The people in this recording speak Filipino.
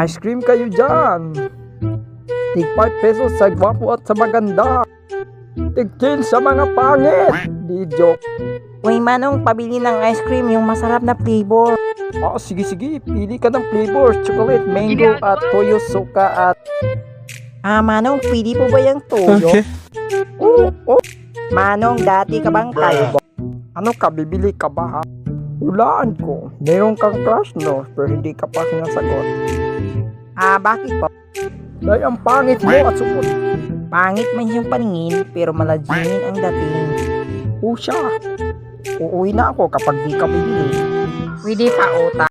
Ice cream kayo dyan. Tig 5 pesos sa gwapo at sa maganda. Tig 10 sa mga pangit. Di joke. Uy, Manong, pabili ng ice cream yung masarap na flavor. Ah, sige sige, pili ka ng flavor, chocolate, mango, at toyo suka at... Ah, Manong, pwede po ba yung toyo? Oh, oh, Manong, dati ka bang kalbo? Ano ka, bibili ka ba ha? Hulaan ko, meron kang crush no, pero hindi ka pa sinasagot. Ah, bakit po? Dahil ang pangit mo at supot. Pangit man yung paningin, pero malajingin ang dating. O siya, uuwi na ako kapag di ka bibili. Pwede pa, uta.